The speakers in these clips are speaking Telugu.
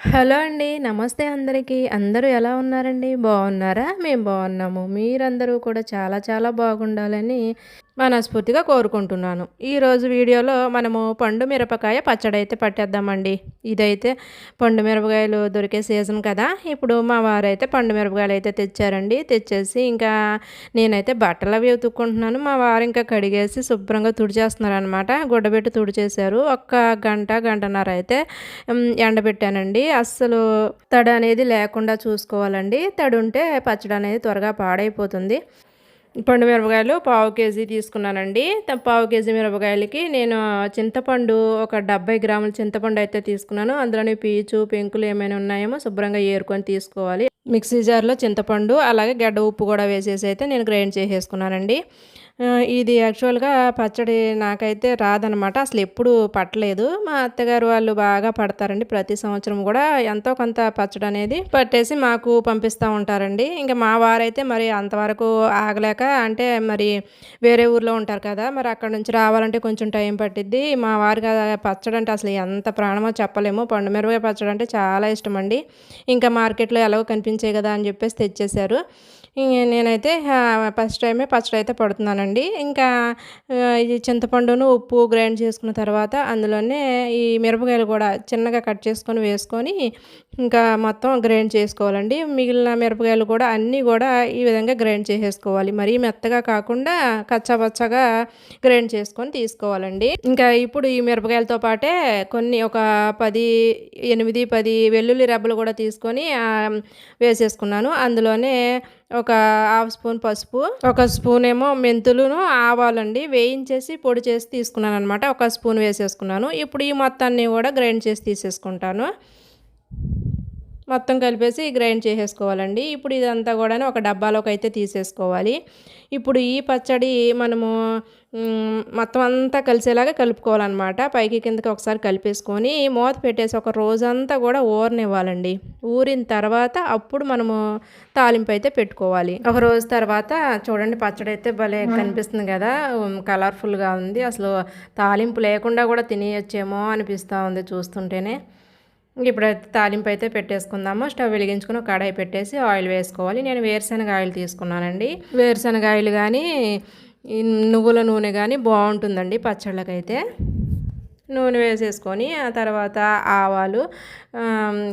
హలో అండి నమస్తే అందరికీ. అందరూ ఎలా ఉన్నారండి? బాగున్నారా? మేము బాగున్నాము. మీరందరూ కూడా చాలా చాలా బాగుండాలని మనస్ఫూర్తిగా కోరుకుంటున్నాను. ఈరోజు వీడియోలో మనము పండు మిరపకాయ పచ్చడి అయితే పట్టేద్దామండి. ఇదైతే పండు మిరపకాయలు దొరికే సీజన్ కదా. ఇప్పుడు మా వారైతే పండు మిరపకాయలు అయితే తెచ్చారండి. తెచ్చేసి ఇంకా నేనైతే బట్టలు అవి ఉతుక్కుంటున్నాను. మా వారు ఇంకా కడిగేసి శుభ్రంగా తుడిచేస్తున్నారనమాట గుడ్డబెట్టి తుడిచేశారు. ఒక్క గంట గంటన్నర అయితే ఎండబెట్టానండి. అస్సలు తడి అనేది లేకుండా చూసుకోవాలండి. తడి ఉంటే పచ్చడి అనేది త్వరగా పాడైపోతుంది. పండు మిరపకాయలు పావు కేజీ తీసుకున్నానండి. పావు కేజీ మిరపకాయలకి నేను చింతపండు ఒక డెబ్బై గ్రాముల చింతపండు అయితే తీసుకున్నాను. అందులోని పీచు పెంకులు ఏమైనా ఉన్నాయేమో శుభ్రంగా ఏరుకొని తీసుకోవాలి. మిక్సీ జార్లో చింతపండు అలాగే గడ్డ ఉప్పు కూడా వేసేసి అయితే నేను గ్రైండ్ చేసేసుకున్నానండి. ఇది యాక్చువల్గా పచ్చడి నాకైతే రాదనమాట. అసలు ఎప్పుడు పట్టలేదు. మా అత్తగారు వాళ్ళు బాగా పడతారండి. ప్రతి సంవత్సరం కూడా ఎంతో కొంత పచ్చడి అనేది పట్టేసి మాకు పంపిస్తూ ఉంటారండి. ఇంకా మా వారైతే మరి అంతవరకు ఆగలేక అంటే మరి వేరే ఊర్లో ఉంటారు కదా మరి అక్కడ నుంచి రావాలంటే కొంచెం టైం పట్టిద్ది. మా వారికి పచ్చడి అంటే అసలు ఎంత ప్రాణమో చెప్పలేము. పండు మిరపకాయ పచ్చడి అంటే చాలా ఇష్టం అండి ఇంకా మార్కెట్లో ఎలాగో కనిపించే కదా అని చెప్పేసి తెచ్చేశారు. నేనైతే ఫస్ట్ టైమే పచ్చడి అయితే పడుతున్నానండి. ఇంకా ఇది చింతపండును ఉప్పు గ్రైండ్ చేసుకున్న తర్వాత అందులోనే ఈ మిరపకాయలు కూడా చిన్నగా కట్ చేసుకొని వేసుకొని ఇంకా మొత్తం గ్రైండ్ చేసుకోవాలండి. మిగిలిన మిరపకాయలు కూడా అన్నీ కూడా ఈ విధంగా గ్రైండ్ చేసేసుకోవాలి. మరీ మెత్తగా కాకుండా కచ్చాపచ్చగా గ్రైండ్ చేసుకొని తీసుకోవాలండి. ఇంకా ఇప్పుడు ఈ మిరపకాయలతో పాటే కొన్ని ఒక పది ఎనిమిది పది వెల్లుల్లి రెబ్బలు కూడా తీసుకొని వేసేసుకున్నాను. అందులోనే ఒక హాఫ్ స్పూన్ పసుపు ఒక స్పూన్ ఏమో మెంతులును ఆవాలండి. వేయించేసి పొడి చేసి తీసుకున్నాను అనమాట ఒక స్పూన్ వేసేసుకున్నాను. ఇప్పుడు ఈ మొత్తాన్ని కూడా గ్రైండ్ చేసి తీసేసుకుంటాను. మొత్తం కలిపేసి గ్రైండ్ చేసేసుకోవాలండి. ఇప్పుడు ఇదంతా కూడా ఒక డబ్బాలోకి అయితే తీసేసుకోవాలి. ఇప్పుడు ఈ పచ్చడి మనము మొత్తం అంతా కలిసేలాగా కలుపుకోవాలన్నమాట. పైకి కిందకి ఒకసారి కలిపేసుకొని మూత పెట్టేసి ఒక రోజంతా కూడా ఊరనివ్వాలండి ఊరిన తర్వాత అప్పుడు మనము తాలింపు అయితే పెట్టుకోవాలి. ఒక రోజు తర్వాత చూడండి పచ్చడి అయితే భలే కనిపిస్తుంది కదా. కలర్ఫుల్గా ఉంది. అసలు తాలింపు లేకుండా కూడా తినేయచ్చేమో అనిపిస్తూ ఉంది చూస్తుంటేనే. ఇప్పుడైతే తాలింపు అయితే పెట్టేసుకుందాము. స్టవ్ వెలిగించుకుని కడాయి పెట్టేసి ఆయిల్ వేసుకోవాలి. నేను వేరుశనగ ఆయిల్ తీసుకున్నానండి. వేరుశనగ ఆయిల్ కానీ నువ్వుల నూనె కానీ బాగుంటుందండి పచ్చళ్ళకైతే. నూనె వేసేసుకొని ఆ తర్వాత ఆవాలు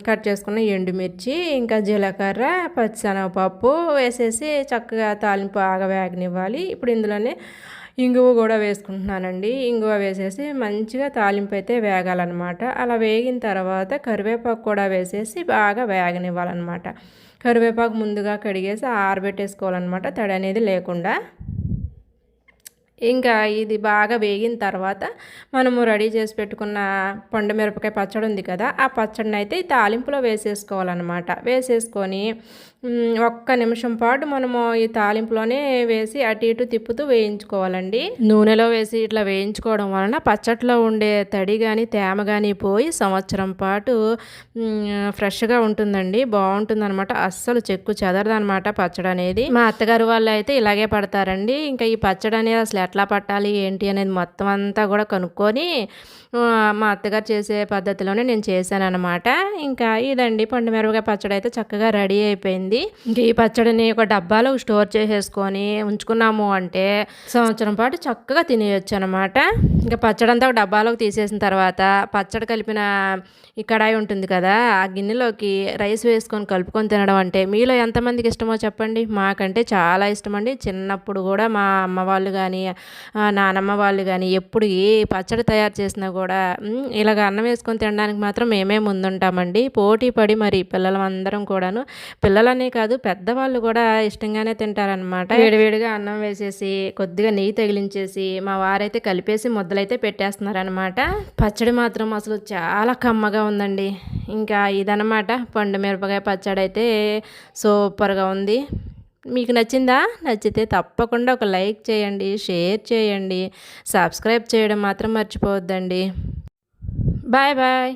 కట్ చేసుకున్న ఎండుమిర్చి ఇంకా జీలకర్ర పచ్చిశనగపప్పు వేసేసి చక్కగా తాలింపు ఆగ వేగనివ్వాలి. ఇప్పుడు ఇందులోనే ఇంగువ కూడా వేసుకుంటున్నానండి. ఇంగువ వేసేసి మంచిగా తాలింపు అయితే వేగాలన్నమాట. అలా వేగిన తర్వాత కరివేపాకు కూడా వేసేసి బాగా వేగనివ్వాలన్నమాట. కరివేపాకు ముందుగా కడిగేసి ఆరబెట్టేసుకోవాలన్నమాట తడి అనేది లేకుండా. ఇంకా ఇది బాగా వేగిన తర్వాత మనము రెడీ చేసి పెట్టుకున్న పండు మిరపకాయ పచ్చడి ఉంది కదా ఆ పచ్చడిని అయితే ఈ తాలింపులో వేసేసుకోవాలన్నమాట. వేసేసుకొని ఒక్క నిమిషం పాటు మనము ఈ తాలింపులోనే వేసి అటు ఇటు తిప్పుతూ వేయించుకోవాలండి. నూనెలో వేసి ఇట్లా వేయించుకోవడం వలన పచ్చట్లో ఉండే తడి కానీ తేమ కానీ పోయి సంవత్సరం పాటు ఫ్రెష్గా ఉంటుందండి. బాగుంటుందనమాట అస్సలు చెక్కు చెదరదనమాట పచ్చడి అనేది మా అత్తగారు వాళ్ళు అయితే ఇలాగే పడతారండి. ఇంకా ఈ పచ్చడి అనేది అసలు ఎట్లా పట్టాలి ఏంటి అనేది మొత్తం అంతా కూడా కనుక్కొని మా అత్తగారు చేసే పద్ధతిలోనే నేను చేశాను అనమాట ఇంకా ఇదండి పండు మిరపకాయ పచ్చడి అయితే చక్కగా రెడీ అయిపోయింది. ఇంకా ఈ పచ్చడిని ఒక డబ్బాలో స్టోర్ చేసేసుకొని ఉంచుకున్నాము అంటే సంవత్సరం పాటు చక్కగా తినేయచ్చు అనమాట ఇంకా పచ్చడి అంతా ఒక డబ్బాలోకి తీసేసిన తర్వాత పచ్చడి కలిపిన ఈ కడాయి ఉంటుంది కదా ఆ గిన్నెలోకి రైస్ వేసుకొని కలుపుకొని తినడం అంటే మీలో ఎంతమందికి ఇష్టమో చెప్పండి? మాకంటే చాలా ఇష్టం అండి చిన్నప్పుడు కూడా మా అమ్మ వాళ్ళు కానీ నానమ్మ వాళ్ళు కానీ ఎప్పుడు ఏ పచ్చడి తయారు చేసినా కూడా ఇలాగ అన్నం వేసుకొని తినడానికి మాత్రం మేమే ముందుంటామండి. పోటీ పడి మరి పిల్లలందరం కూడాను. పిల్లలనే కాదు పెద్దవాళ్ళు కూడా ఇష్టంగానే తింటారనమాట వేడివేడిగా అన్నం వేసేసి కొద్దిగా నెయ్యి తగిలించేసి మా వారైతే కలిపేసి ముద్దలైతే పెట్టేస్తున్నారనమాట పచ్చడి మాత్రం అసలు చాలా కమ్మగా ఉందండి. ఇంకా ఇదనమాట పండు మిరపకాయ పచ్చడి అయితే సూపర్గా ఉంది. మీకు నచ్చిందా? నచ్చితే తప్పకుండా ఒక లైక్ చేయండి షేర్ చేయండి సబ్స్క్రైబ్ చేయడం మాత్రం మర్చిపోవద్దండి. Bye bye.